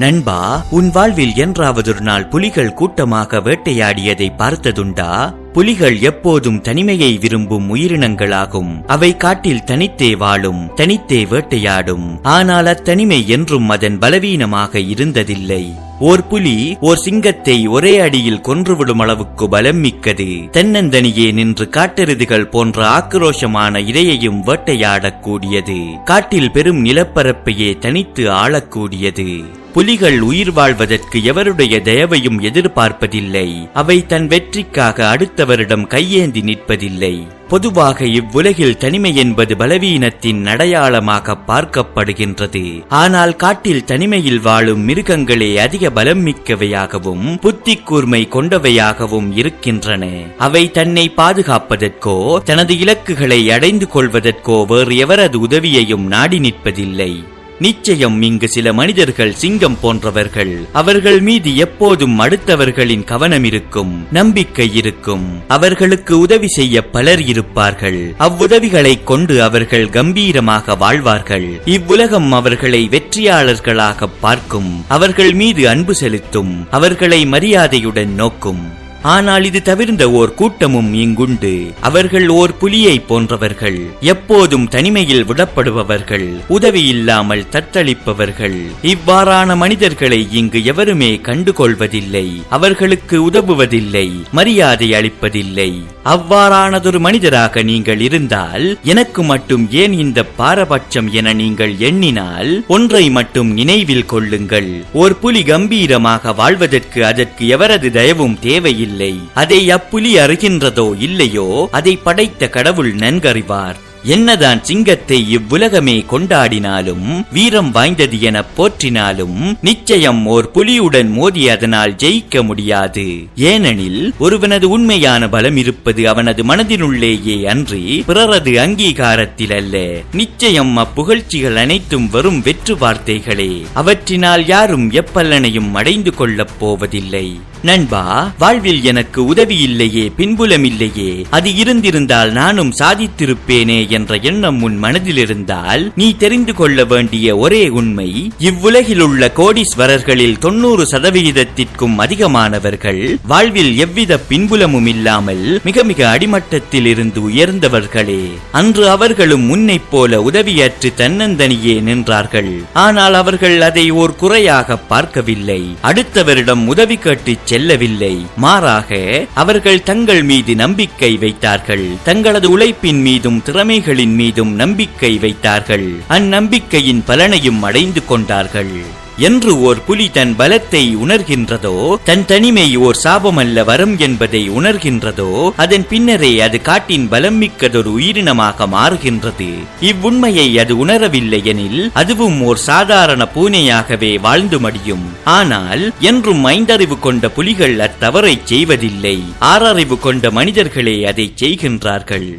நண்பா உன் வாழ்வில் என்றாவதொரு நாள் புலிகள் கூட்டமாக வேட்டையாடியதை பார்த்ததுண்டா? புலிகள் எப்போதும் தனிமையை விரும்பும் உயிரினங்களாகும். அவை காட்டில் தனித்தே வாழும் தனித்தே வேட்டையாடும். ஆனால் அத்தனிமை என்றும் அதன் பலவீனமாக இருந்ததில்லை. ஓர் புலி ஓர் சிங்கத்தை ஒரே அடியில் கொன்றுவிடும் அளவுக்கு பலம் மிக்கது. தென்னந்தனியே நின்று காட்டெருதுகள் போன்ற ஆக்ரோஷமான இரையையும் வேட்டையாடக்கூடியது. காட்டில் பெரும் நிலப்பரப்பையே தனித்து ஆளக்கூடியது. புலிகள் உயிர் வாழ்வதற்கு எவருடைய தயவையும் எதிர்பார்ப்பதில்லை. அவை தன் வெற்றிக்காக அடுத்தவரிடம் கையேந்தி நிற்பதில்லை. பொதுவாக இவ்வுலகில் தனிமை என்பது பலவீனத்தின் அடையாளமாக பார்க்கப்படுகின்றது. ஆனால் காட்டில் தனிமையில் வாழும் மிருகங்களே அதிக பலம் மிக்கவையாகவும் புத்தி கூர்மை கொண்டவையாகவும் இருக்கின்றன. அவை தன்னை பாதுகாப்பதற்கோ தனது இலக்குகளை அடைந்து கொள்வதற்கோ வேறு எவரது உதவியையும் நாடி நிற்பதில்லை. நிச்சயம் இங்கு சில மனிதர்கள் சிங்கம் போன்றவர்கள். அவர்கள் மீது எப்போதும் அடுத்தவர்களின் கவனம் இருக்கும் நம்பிக்கை இருக்கும். அவர்களுக்கு உதவி செய்ய பலர் இருப்பார்கள். அவ்வுதவிகளை கொண்டு அவர்கள் கம்பீரமாக வாழ்வார்கள். இவ்வுலகம் அவர்களை வெற்றியாளர்களாக பார்க்கும். அவர்கள் மீது அன்பு செலுத்தும். அவர்களை மரியாதையுடன் நோக்கும். ஆனால் இது தவிர்ந்த ஓர் கூட்டமும் இங்குண்டு. அவர்கள் ஓர் புலியை போன்றவர்கள். எப்போதும் தனிமையில் விடப்படுபவர்கள். உதவி இல்லாமல் தத்தளிப்பவர்கள். இவ்வாறான மனிதர்களை இங்கு எவருமே கண்டுகொள்வதில்லை. அவர்களுக்கு உதவுவதில்லை. மரியாதை அளிப்பதில்லை. அவ்வாறானதொரு மனிதராக நீங்கள் இருந்தால் எனக்கு மட்டும் ஏன் இந்த பாரபட்சம் என நீங்கள் எண்ணினால் ஒன்றை மட்டும் நினைவில் கொள்ளுங்கள். ஒரு புலி கம்பீரமாக வாழ்வதற்கு அதற்கு எவரது தயவும் தேவையில்லை. அதை அப்புலி அறிகின்றதோ இல்லையோ அதை படைத்த கடவுள் நன்கறிவார். என்னதான் சிங்கத்தை இவ்வுலகமே கொண்டாடினாலும் வீரம் வாய்ந்தது என போற்றினாலும் நிச்சயம் ஓர் புலியுடன் மோதி அதனால் ஜெயிக்க முடியாது. ஏனெனில் ஒருவனது உண்மையான பலம் இருப்பது அவனது மனதினுள்ளேயே அன்றி பிறரது அங்கீகாரத்தில் அல்ல நிச்சயம் அப்புகழ்ச்சிகள் அனைத்தும் வரும் வெற்று வார்த்தைகளே. அவற்றினால் யாரும் எப்பல்லனையும் அடைந்து கொள்ளப் போவதில்லை. நண்பா வாழ்வில் எனக்கு உதவி இல்லையே பின்புலம் இல்லையே அது இருந்திருந்தால் நானும் சாதித்திருப்பேனே என்ற எண்ணம் உன் மனதில் இருந்தால் நீ தெரிந்து கொள்ள வேண்டிய ஒரே உண்மை இவ்வுலகில் உள்ள கோடீஸ்வரர்களில் தொண்ணூறு சதவிகிதத்திற்கும் அதிகமானவர்கள் வாழ்வில் எவ்வித பின்புலமும் இல்லாமல் மிக மிக அடிமட்டத்தில் இருந்து உயர்ந்தவர்களே. அன்று அவர்களும் முன்னைப் போல உதவியற்று தன்னந்தனியே நின்றார்கள். ஆனால் அவர்கள் அதை ஓர் குறையாக பார்க்கவில்லை. அடுத்தவரிடம் உதவி கேட்டு செல்லவில்லை. மாறாக அவர்கள் தங்கள் மீது நம்பிக்கை வைத்தார்கள். தங்களது உழைப்பின் மீதும் திறமைகளின் மீதும் நம்பிக்கை வைத்தார்கள். அந்நம்பிக்கையின் பலனையும் அடைந்து கொண்டார்கள். என்று ஓர் புலி தன் பலத்தை உணர்கின்றதோ தன் தனிமை ஓர் சாபமல்ல வரம் என்பதை உணர்கின்றதோ அதன் பின்னரே அது காட்டின் பலம் மிக்கதொரு உயிரினமாக மாறுகின்றது. இவ்வுண்மையை அது உணரவில்லை எனில் அதுவும் ஓர் சாதாரண பூனையாகவே வாழ்ந்து மடியும். ஆனால் என்றும் ஐந்தறிவு கொண்ட புலிகள் அத்தவறை செய்வதில்லை. ஆறறிவு கொண்ட மனிதர்களே அதை செய்கின்றார்கள்.